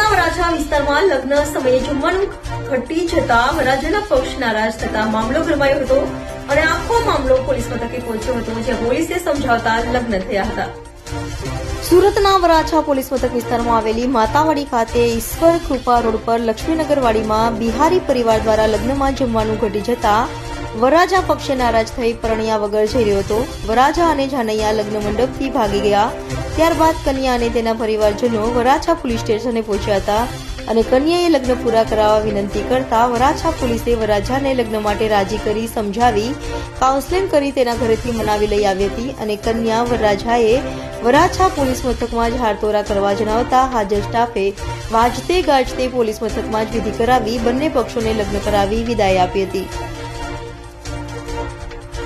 સુરતના વરાછા વિસ્તારમાં લગ્ન સમયે જમવાનું ઘટી જતા વરાજાના પક્ષ નારાજ થતા મામલો ગરમાયો હતો અને આખો મામલો પોલીસ મથકે પહોંચ્યો હતો, જ્યાં પોલીસે સમજાવતા લગ્ન થયા હતા. સુરતના વરાછા પોલીસ મથક વિસ્તારમાં આવેલી માતાવાડી ખાતે ઈશ્વર કૃપા રોડ પર લક્ષ્મીનગર વાડીમાં બિહારી પરિવાર દ્વારા લગ્નમાં જમવાનું ઘટી જતા વરાજા પક્ષે નારાજ થઈ પરણ્યા વગર જઈ રહ્યો હતો. વરાજા અને જાનૈયા લગ્ન મંડપથી ભાગી ગયા. ત્યારબાદ કન્યા અને તેના પરિવારજનો વરાછા પોલીસ સ્ટેશને પહોંચ્યા હતા અને કન્યાએ લગ્ન પૂરા કરાવવા વિનંતી કરતા વરાછા પોલીસે વરાજાને લગ્ન માટે રાજી કરી સમજાવી કાઉન્સેલિંગ કરી તેના ઘરેથી મનાવી લઈ આવી હતી અને કન્યા વરરાજાએ વરાછા પોલીસ મથકમાં જ હારતોરા કરવા જણાવતા હાજર સ્ટાફે વાજતે ગાજતે પોલીસ મથકમાં જ વિધિ કરાવી બંને પક્ષોને લગ્ન કરાવી વિદાય આપી હતી.